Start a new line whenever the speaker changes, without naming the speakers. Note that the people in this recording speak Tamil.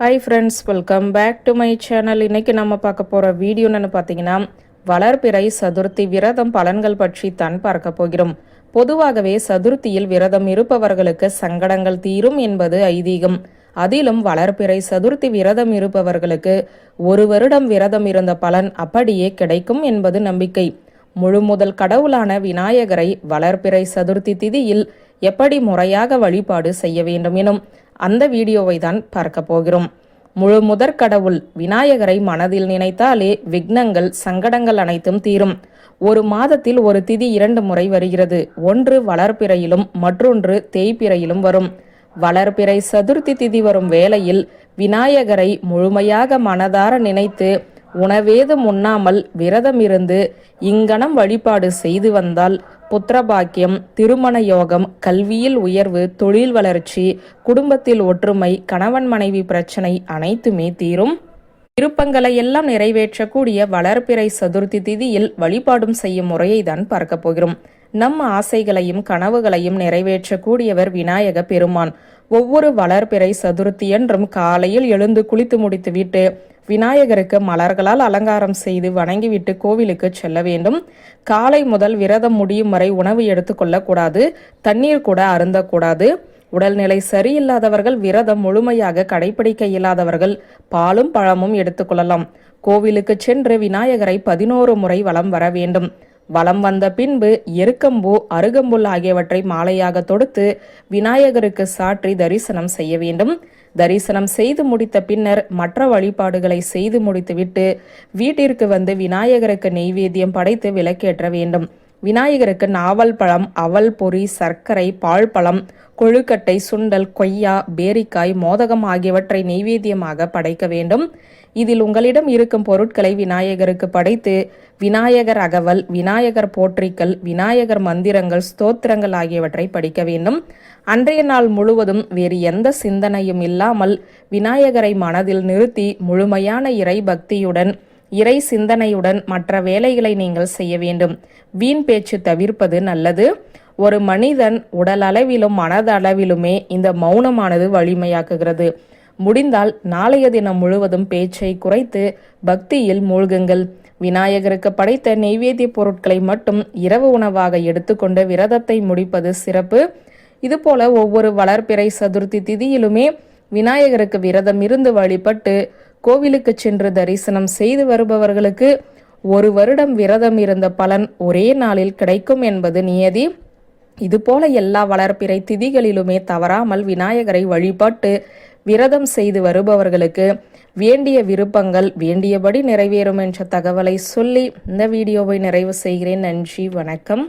Hi friends welcome back to my channel இன்னைக்கு நம்ம பார்க்க போகிற வீடியோன்னு பார்த்தீங்கன்னா வளர்பிறை சதுர்த்தி விரதம் பலன்கள் பற்றி தான் பார்க்க போகிறோம். பொதுவாகவே சதுர்த்தியில் விரதம் இருப்பவர்களுக்கு சங்கடங்கள் தீரும் என்பது ஐதீகம். அதிலும் வளர்பிறை சதுர்த்தி விரதம் இருப்பவர்களுக்கு ஒரு வருடம் விரதம் இருந்த பலன் அப்படியே கிடைக்கும் என்பது நம்பிக்கை. முழு முதல் கடவுளான விநாயகரை வளர்பிறை சதுர்த்தி திதியில் எப்படி முறையாக வழிபாடு செய்ய வேண்டும் எனும் அந்த வீடியோவை தான் பார்க்க போகிறோம். முழு முதற் கடவுள் விநாயகரை மனதில் நினைத்தாலே விக்னங்கள் சங்கடங்கள் அனைத்தும் தீரும். ஒரு மாதத்தில் ஒரு திதி இரண்டு முறை வருகிறது. ஒன்று வளர்பிறையிலும் மற்றொன்று தேய்பிறையிலும் வரும். வளர்பிறை சதுர்த்தி திதி வரும் வேளையில் விநாயகரை முழுமையாக மனதார நினைத்து உணவேதும் உண்ணாமல் விரதமிருந்து இங்கனம் வழிபாடு செய்து வந்தால் புத்திரபாக்கியம் திருமண யோகம் கல்வியில் உயர்வு தொழில் வளர்ச்சி குடும்பத்தில் ஒற்றுமை கணவன் மனைவி பிரச்சனை அனைத்துமே தீரும். விருப்பங்களை எல்லாம் நிறைவேற்றக்கூடிய வளர்பிறை சதுர்த்தி திதியில் வழிபாடும் செய்யும் முறையை தான் பார்க்க போகிறோம். நம் ஆசைகளையும் கனவுகளையும் நிறைவேற்றக்கூடியவர் விநாயக பெருமான். ஒவ்வொரு வளர்பிறை சதுர்த்தியன்றும் காலையில் எழுந்து குளித்து முடித்துவிட்டு விநாயகருக்கு மலர்களால் அலங்காரம் செய்து வணங்கிவிட்டு கோவிலுக்கு செல்ல வேண்டும். காலை முதல் விரதம் முடியும் வரை உணவு எடுத்துக்கொள்ளக்கூடாது தண்ணீர் கூட அருந்தக்கூடாது. உடல்நிலை சரியில்லாதவர்கள் விரதம் முழுமையாக கடைபிடிக்க இயலாதவர்கள் பாலும் பழமும் எடுத்துக்கொள்ளலாம் கோவிலுக்கு சென்று விநாயகரை பதினோரு முறை வலம் வர வேண்டும். வலம் வந்த பின்பு எருக்கம்பூ அருகம்புல் ஆகியவற்றை மாலையாக தொடுத்து விநாயகருக்கு சாற்றி தரிசனம் செய்ய வேண்டும். தரிசனம் செய்து முடித்த பின்னர் மற்ற வழிபாடுகளை செய்து முடித்துவிட்டு வீட்டிற்கு வந்து விநாயகருக்கு நெய்வேத்தியம் படைத்து விளக்கேற்ற வேண்டும். விநாயகருக்கு நாவல் பழம் அவல் பொறி சர்க்கரை பால் பழம் கொழுக்கட்டை சுண்டல் கொய்யா பேரிக்காய் மோதகம் ஆகியவற்றை நெய்வேத்தியமாக படைக்க வேண்டும். இதில் உங்களிடம் இருக்கும் பொருட்களை விநாயகருக்கு படைத்து விநாயகர் அகவல் விநாயகர் போற்றிக்கல் விநாயகர் மந்திரங்கள் ஸ்தோத்திரங்கள் ஆகியவற்றை படிக்க வேண்டும். அன்றைய நாள் முழுவதும் வேறு எந்த சிந்தனையும் இல்லாமல் விநாயகரை மனதில் நிறுத்தி முழுமையான இறை பக்தியுடன் இறை சிந்தனையுடன் மற்ற வேலைகளை நீங்கள் செய்ய வேண்டும். வீண் பேச்சு தவிர்ப்பது நல்லது. ஒரு மனிதன் உடல் அளவிலும் மனதளவிலுமே இந்த மௌனமானது வலிமையாக்குகிறது. முடிந்தால் நாளைய தினம் முழுவதும் பேச்சை குறைத்து பக்தியில் மூழ்குங்கள். விநாயகருக்கு படைத்த நெய்வேத்திய பொருட்களை மட்டும் இரவு உணவாக எடுத்துக்கொண்டு விரதத்தை முடிப்பது சிறப்பு. இதுபோல ஒவ்வொரு வளர்ப்பிறை சதுர்த்தி திதியிலுமே விநாயகருக்கு விரதம் இருந்து வழிபட்டு கோவிலுக்கு சென்று தரிசனம் செய்து வருபவர்களுக்கு ஒரு வருடம் விரதம் இருந்த பலன் ஒரே நாளில் கிடைக்கும் என்பது நியதி. இதுபோல எல்லா வளர்ப்பிறை திதிகளிலுமே தவறாமல் விநாயகரை வழிபட்டு விரதம் செய்து வருபவர்களுக்கு வேண்டிய விருப்பங்கள் வேண்டியபடி நிறைவேறும் என்ற தகவலை சொல்லி இந்த வீடியோவை நிறைவு செய்கிறேன். நன்றி வணக்கம்.